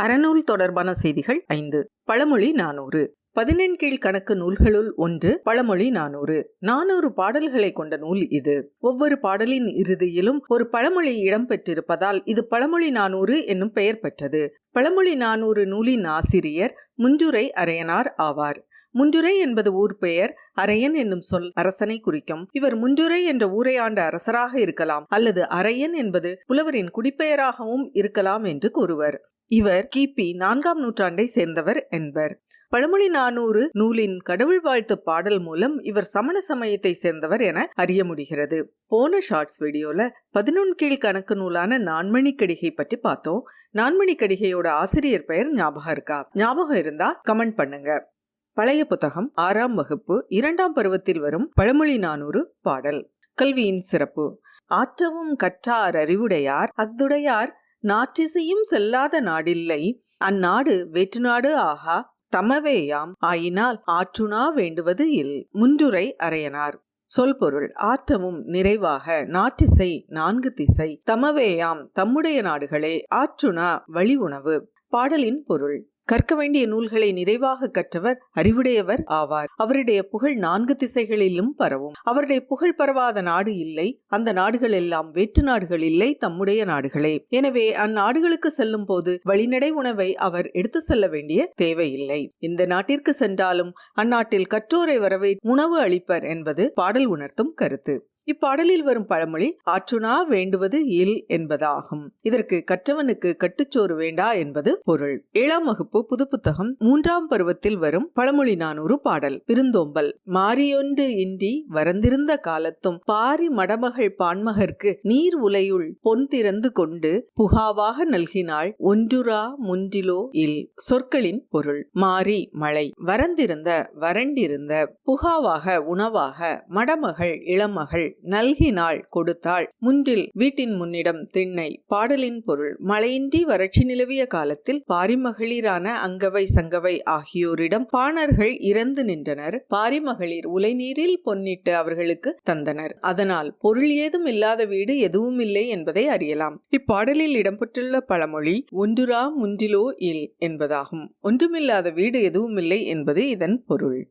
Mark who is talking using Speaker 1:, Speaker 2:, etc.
Speaker 1: அறநூல் தொடர்பான செய்திகள் ஐந்து. பழமொழி நானூறு. பதினெண்கீழ் கணக்கு நூல்களுள் ஒன்று பழமொழி நானூறு. நானூறு பாடல்களை கொண்ட நூல் இது. ஒவ்வொரு பாடலின் இறுதியிலும் ஒரு பழமொழி இடம்பெற்றிருப்பதால் இது பழமொழி நானூறு என்னும் பெயர் பெற்றது. பழமொழி நானூறு நூலின் ஆசிரியர் முஞ்சுரை அரையனார் ஆவார். முஞ்சுரை என்பது ஊர் பெயர் அரையன் என்னும் சொல் அரசனை குறிக்கும். இவர் முஞ்சுரை என்ற ஊரை ஆண்ட அரசராக இருக்கலாம் அல்லது அரையன் என்பது புலவரின் குடிப்பெயராகவும் இருக்கலாம் என்று கூறுவர். இவர் கிபி நான்காம் நூற்றாண்டை சேர்ந்தவர் என்பர். பழமொழி நானூறு நூலின் கடவுள் வாழ்த்து பாடல் மூலம் இவர் சமண சமயத்தை சேர்ந்தவர் என அறிய முடிகிறது. போன ஷார்ட்ஸ் வீடியோல பதினொன்று கீழ் கணக்கு நூலான நான்மணி கடிகை பற்றி பார்த்தோம். நான்மணி கடிகையோட ஆசிரியர் பெயர் ஞாபகம் இருக்கா? ஞாபகம் இருந்தா கமெண்ட் பண்ணுங்க. பழைய புத்தகம் ஆறாம் வகுப்பு இரண்டாம் பருவத்தில் வரும் பழமொழி நானூறு பாடல். கல்வியின் சிறப்பு. ஆற்றவும் கற்றார் அறிவுடையார். அக்துடையார் நாற்றிசையும் செல்லாத நாடில்லை. அந்நாடு வெற்றுநாடு ஆகா தமவேயாம். ஆயினால் ஆற்றுணா வேண்டுவது இல். முன்றுரை அறையனார். சொல்பொருள் ஆற்றமும் ஆற்றவும் நிறைவாக நாற்றிசை நான்கு திசை. தமவேயாம் தம்முடைய நாடுகளே ஆற்றுணா வழி உணவு பாடலின் பொருள். கற்க வேண்டிய நூல்களை நிறைவாக கற்றவர் அறிவுடையவர் ஆவார். அவருடைய புகழ் நான்கு திசைகளிலும் பரவும். அவருடைய புகழ் பரவாத நாடு இல்லை. அந்த நாடுகள் எல்லாம் வேற்று நாடுகள் இல்லை தம்முடைய நாடுகளே. எனவே அந்நாடுகளுக்கு செல்லும் போது வழிநடை உணவை அவர் எடுத்து செல்ல வேண்டிய தேவையில்லை. இந்த நாட்டிற்கு சென்றாலும் அந்நாட்டில் கற்றோரை வரவே உணவு அளிப்பர் என்பது பாடல் உணர்த்தும் கருத்து. இப்பாடலில் வரும் பழமொழி ஆற்றுனா வேண்டுவது இல் என்பதாகும். இதற்கு கற்றவனுக்கு கட்டுச்சோறு வேண்டா என்பது பொருள். ஏழாம் வகுப்பு புது புத்தகம் மூன்றாம் பருவத்தில் வரும் பழமொழி நானூறு பாடல். விருந்தோம்பல். மாரியொன்று இன்றி வரந்திருந்த காலத்தும் பாரி மடமகள் பான்மகர்க்கு நீர் உலையுள் பொன் திறந்து கொண்டு புகாவாக நல்கினாள் ஒன்றுரா முன்றிலோ இல். சொற்களின் பொருள். மாறி மழை. வரந்திருந்த வறண்டிருந்த புகாவாக உணவாக மடமகள் இளமகள் நல்கினாள் கொடுத்தாள். முன்றில் வீட்டின் முன்னிடம் திண்ணை பாடலின் பொருள் மழையின்றி வறட்சி நிலவிய காலத்தில் பாரிமகளிரான அங்கவை சங்கவை ஆகியோரிடம் பாணர்கள் இறந்து நின்றனர். பாரிமகளிர் உலைநீரில் பொன்னிட்டு அவர்களுக்கு தந்தனர். அதனால் பொருள் ஏதும் இல்லாத வீடு எதுவும் இல்லை என்பதை அறியலாம். இப்பாடலில் இடம்பெற்றுள்ள பழமொழி ஒன்றுரா முன்றிலோ இல் என்பதாகும். ஒன்றுமில்லாத வீடு எதுவும் இல்லை என்பது இதன் பொருள்.